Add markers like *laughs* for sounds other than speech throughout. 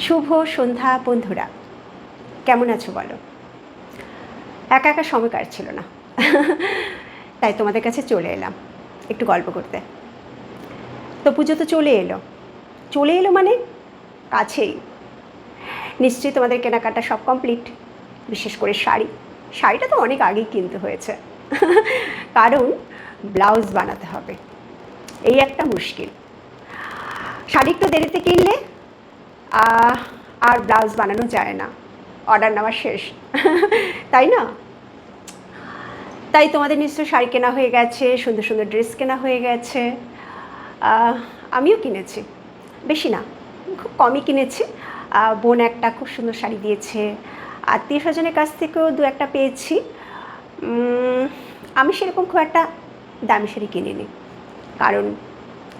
শুভ সন্ধ্যা, বন্ধুরা। কেমন আছো বলো? একা একা সময় কাটছিল না। তাই তোমাদের কাছে চলে এলাম একটু গল্প করতে। তো পুজো তো চলে এলো। চলে এলো মানে কাছেই। নিশ্চয়ই তোমাদের কেনাকাটা সব কমপ্লিট বিশেষ করে শাড়ি। শাড়িটা তো অনেক আগেই কিনতে হয়েছে। কারণ ব্লাউজ বানাতে হবে। এই একটা মুশকিল। শাড়ি একটু দেরিতে কিনলে আর ব্লাউজ বানানো যায় না। অর্ডার নেওয়া শেষ। *laughs* তাই না? তাই তোমাদের নিশ্চয় শাড়ি কেনা হয়ে গেছে, সুন্দর সুন্দর ড্রেস কেনা হয়ে গেছে। আমিও কিনেছি। বেশি না, খুব কমই কিনেছি। বোন একটা খুব সুন্দর শাড়ি দিয়েছে। আত্মীয় স্বজনের কাছ থেকেও দু একটা পেয়েছি। আমি সেরকম খুব একটা দামি শাড়ি কিনিনি। কারণ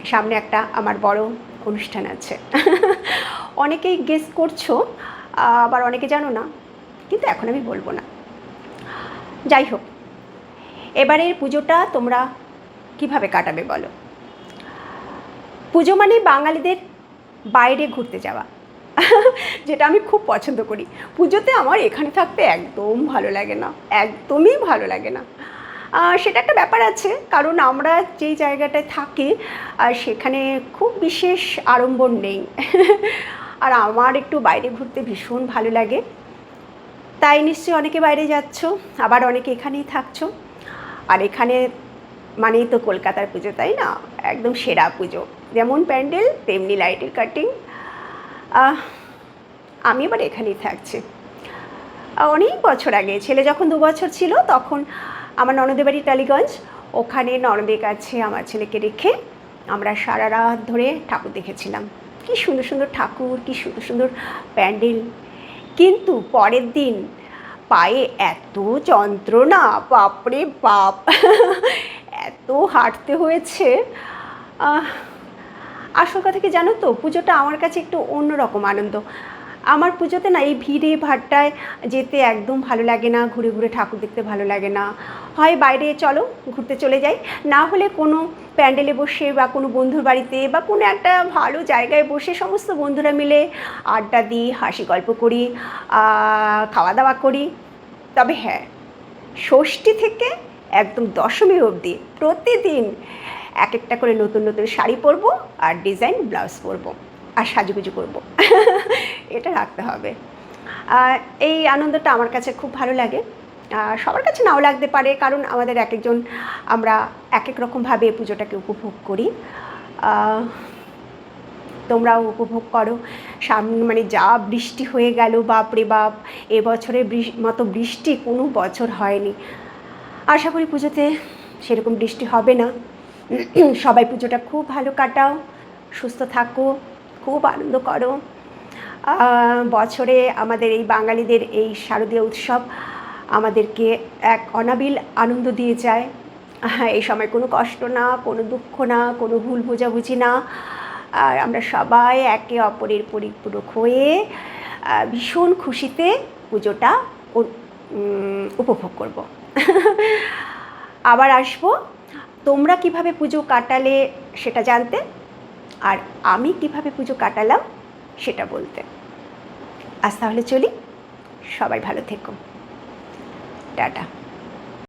সামনে একটা আমার বড় অনুষ্ঠান আছে। *laughs* অনেকেই গেস করছ, আবার অনেকে জানো না, কিন্তু এখন আমি বলব না। যাই হোক, এবারের পুজোটা তোমরা কীভাবে কাটাবে বলো? পুজো মানে বাঙালিদের বাইরে ঘুরতে যাওয়া, *laughs* যেটা আমি খুব পছন্দ করি। পুজোতে আমার এখানে থাকতে একদম ভালো লাগে না, একদমই ভালো লাগে না। সেটা একটা ব্যাপার আছে, কারণ আমরা যেই জায়গাটায় থাকি সেখানে খুব বিশেষ আড়ম্বর নেই। *laughs* আর আমার একটু বাইরে ঘুরতে ভীষণ ভালো লাগে। তাই নিশ্চয়ই অনেকে বাইরে যাচ্ছ, আবার অনেকে এখানেই থাকছো। আর এখানে মানেই তো কলকাতার পুজো, তাই না? একদম সেরা পুজো। যেমন প্যান্ডেল, তেমনি লাইটের কাটিং। আমি এবার এখানেই থাকছি। অনেক বছর আগে, ছেলে যখন দু বছর ছিল, তখন আমার ননদের বাড়ি টালিগঞ্জ। ওখানে ননদের কাছে আমার ছেলেকে রেখে আমরা সারা রাত ধরে ঠাকুর দেখেছিলাম। কি সুন্দর সুন্দর ঠাকুর, কী সুন্দর সুন্দর প্যান্ডেল। কিন্তু পরের দিন পায়ে এত যন্ত্রণা, বাপরে বাপ, *laughs* এত হাঁটতে হয়েছে। আসল কথা কি জানো তো? পুজোটা আমার কাছে একটু অন্যরকম আনন্দ। আমার পুজোতে না এই ভিড়ে, ভাট্টায় যেতে একদম ভালো লাগে না, ঘুরে ঘুরে ঠাকুর দেখতে ভালো লাগে না। হয় বাইরে চলো, ঘুরতে চলে যাই। না হলে কোনো প্যান্ডেলে বসে বা কোনো বন্ধুর বাড়িতে বা কোনো একটা ভালো জায়গায় বসে সমস্ত বন্ধুরা মিলে আড্ডা দিই, হাসি গল্প করি খাওয়া দাওয়া করি। তবে হ্যাঁ ষষ্ঠী থেকে একদম দশমী অবধি প্রতিদিন এক একটা করে নতুন নতুন শাড়ি পরবো আর ডিজাইন ব্লাউজ পরবো আর সাজুগুজু করব। *laughs* এটা রাখতে হবে। এই আনন্দটা আমার কাছে খুব ভালো লাগে। সবার কাছে নাও লাগতে পারে, কারণ আমাদের এক একজন আমরা এক এক রকমভাবে পুজোটাকে উপভোগ করি। তোমরাও উপভোগ করো। সামনে মানে যা বৃষ্টি হয়ে গেল, বাপরে বাপ এবছরে মতো বৃষ্টি কোনো বছর হয়নি। আশা করি পুজোতে সেরকম বৃষ্টি হবে না। সবাই পুজোটা খুব ভালো কাটাও, সুস্থ থাকো, খুব আনন্দ করো। বছরে আমাদের এই বাঙালিদের এই শারদীয় উৎসব আমাদেরকে এক অনাবিল আনন্দ দিয়ে যায়। এই সময় কোনো কষ্ট না, কোনো দুঃখ না, কোনো ভুল বোঝাবুঝি না। আর আমরা সবাই একে অপরের পরিপূরক হয়ে ভীষণ খুশিতে পুজোটা উপভোগ করব। আবার আসব। তোমরা কীভাবে পুজো কাটালে সেটা জানতে, আর আমি কীভাবে পুজো কাটালাম সেটা বলতে। আজ তাহলে চলি সবাই ভালো থেকো। টাটা।